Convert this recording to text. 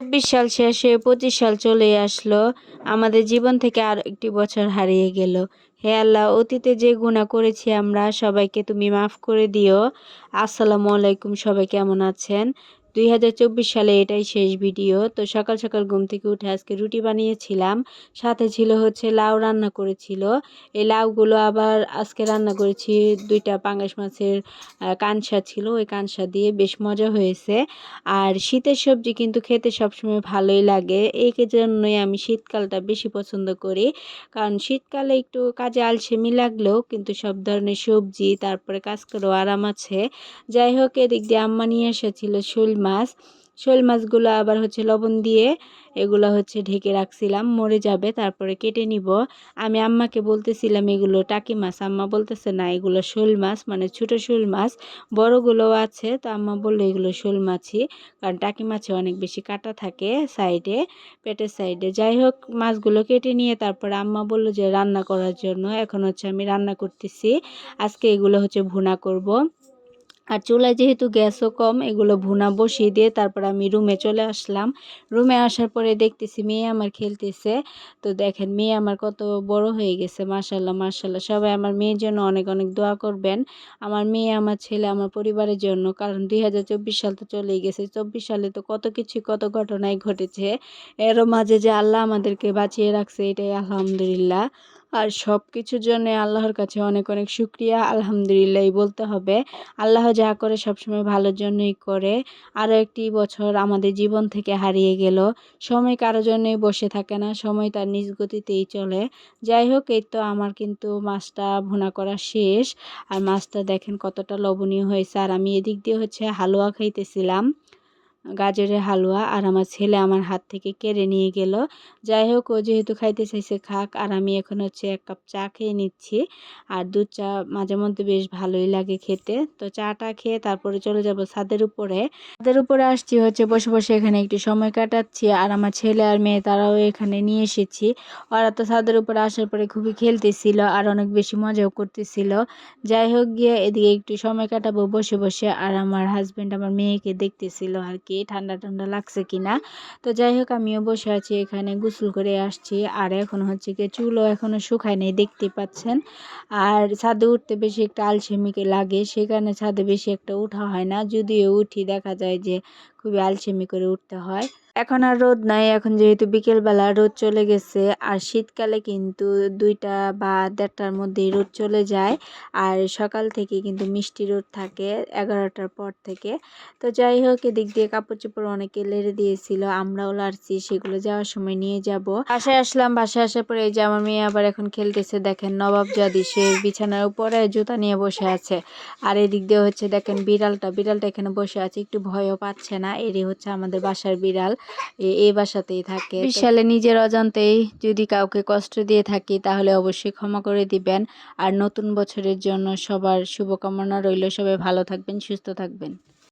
চব্বিশ সাল শেষ হয়ে পঁচিশ সাল চলে আসলো। আমাদের জীবন থেকে আর একটি বছর হারিয়ে গেল। হে আল্লাহ, অতীতে যে গুণা করেছি আমরা, সবাইকে তুমি মাফ করে দিও। আসসালামু আলাইকুম, সবাই কেমন আছেন? দুই হাজার চব্বিশ সালে এটাই শেষ ভিডিও। তো সকাল সকাল ঘুম থেকে উঠে আজকে রুটি বানিয়েছিলাম। সাথে ছিল হচ্ছে লাউ রান্না করেছিল। এই লাউগুলো আবার আজকে রান্না করেছি দুইটা পাঙ্গাস মাছের কানসা ছিল। ওই কানসা দিয়ে বেশ মজা হয়েছে। আর শীতের সবজি কিন্তু খেতে সবসময় ভালোই লাগে। এই জন্যই আমি শীতকালটা বেশি পছন্দ করি। কারণ শীতকালে একটু কাজে আলসেমি লাগলেও কিন্তু সব ধরনের সবজি, তারপরে কাজ করেও আরাম আছে। যাই হোক, এদিক দিয়ে আম্মা নিয়ে এসেছিল শোল মাছ, শোল মাছগুলো আবার হচ্ছে লবণ দিয়ে এগুলো হচ্ছে ঢেকে রাখছিলাম, মরে যাবে, তারপরে কেটে নিব। আমি আম্মাকে বলতেছিলাম, এগুলো টাকি মাছ। আম্মা বলতেছে, না, এগুলো শোল মাছ মানে ছোট শোল মাছ, বড়গুলোও আছে। তো আম্মা বলল, এগুলো শোল মাছই, কারণ টাকি মাছে অনেক বেশি কাটা থাকে সাইডে, পেটের সাইডে। যাই হোক, মাছগুলো কেটে নিয়ে তারপরে আম্মা বলল যে, রান্না করার জন্য, এখন হচ্ছে আমি রান্না করতেছি, আজকে এগুলো হচ্ছে ভুনা করব। আর চুলায় যেহেতু গ্যাসও কম, এগুলো ভুনা বসিয়ে দিয়ে তারপর আমি রুমে চলে আসলাম। রুমে আসার পরে দেখতেছি মেয়ে আমার খেলতেছে। তো দেখেন মেয়ে আমার কত বড় হয়ে গেছে মাসাল্লাহ মাসাল্লাহ সবাই আমার মেয়ের জন্য অনেক অনেক দোয়া করবেন। আমার মেয়ে, আমার ছেলে, আমার পরিবারের জন্য, কারণ দুই হাজার চব্বিশ সাল তো চলেই গেছে। চব্বিশ সালে তো কত কিছু কত ঘটনাই ঘটেছে। এরও মাঝে যে আল্লাহ আমাদেরকে বাঁচিয়ে রাখছে, এটাই আলহামদুলিল্লাহ। আর সব কিছুর জন্য আল্লাহর কাছে অনেক অনেক শুক্রিয়া, আলহামদুলিল্লাহ, বলতে হবে। আল্লাহ যা করে সবসময় ভালোর জন্যই করে। আরও একটি বছর আমাদের জীবন থেকে হারিয়ে গেল। সময় কারও জন্যই বসে থাকে না, সময় তার নিজ গতিতেই চলে। যাই হোক, এই তো আমার কিন্তু মাছটা ভুনা করা শেষ। আর মাছটা দেখেন কতটা লবণীয় হয়েছে। আর আমি এদিক দিয়ে হচ্ছে হালুয়া খাইতেছিলাম। গাজরের হালুয়া আর আমার ছেলে আমার হাত থেকে কেড়ে নিয়ে গেল। যাই হোক ও যেহেতু খাইতে চাইছে, খাক। আর আমি এখন হচ্ছে এক কাপ চা খেয়ে নিচ্ছি। আর দুধ চা মাঝে মধ্যে বেশ ভালোই লাগে খেতে। তো চাটা খেয়ে তারপরে চলে যাব ছাদের উপরে। ছাদের উপরে আসছি হচ্ছে, বসে বসে এখানে একটু সময় কাটাচ্ছি। আর আমার ছেলে আর মেয়ে তারাও এখানে নিয়ে এসেছি। ওরা তো ছাদের উপরে আসার পরে খুবই খেলতেছিল আর অনেক বেশি মজাও করতেছিল। যাই হোক গিয়ে এদিকে একটু সময় কাটাবো বসে বসে। আর আমার হাজব্যান্ড আমার মেয়েকে দেখতেছিল আর কি। ঠান্ডা ঠান্ডা লাগছে কিনা। তো যাই হোক আমিও বসে আছি এখানে, গোসল করে আসছি। আর এখন হচ্ছে কি চুলও এখনও শুকায় নেই দেখতে পাচ্ছেন। আর ছাদে উঠতে বেশি একটা আলসেমিকে লাগে সেখানে ছাদে বেশি একটা উঠা হয় না। যদিও উঠি, দেখা যায় যে খুবই আলসেমি করে উঠতে হয়। এখন আর রোদ নাই, এখন যেহেতু বিকেলবেলা রোদ চলে গেছে, আর শীতকালে কিন্তু দুইটা বা দেড়টার মধ্যেই রোদ চলে যায়, আর সকাল থেকে কিন্তু মিষ্টি রোদ থাকে এগারোটার পর থেকে। তো যাই হোক, এদিক দিয়ে কাপড় চোপড় অনেকে লেড়ে দিয়েছিল, আমরাও লাড়ছি, সেগুলো যাওয়ার সময় নিয়ে যাব। বাসায় আসলাম, বাসায় আসার পরে এই যে আমার মেয়ে আবার এখন খেলতেছে, দেখেন নবাব জাদি, সে বিছানার উপরে জুতা নিয়ে বসে আছে। আর এদিক দিয়ে হচ্ছে, দেখেন বিড়ালটা বিড়ালটা এখানে বসে আছে, একটু ভয়ও পাচ্ছে না। এরই হচ্ছে আমাদের বাসার বিড়াল। এই বাসাতেই থাকে। বিশালে নিজের অজান্তেই যদি কাউকে কষ্ট দিয়ে থাকি, তাহলে অবশ্যই ক্ষমা করে দিবেন। আর নতুন বছরের জন্য সবার শুভকামনা রইল। সবাই ভালো থাকবেন, সুস্থ থাকবেন।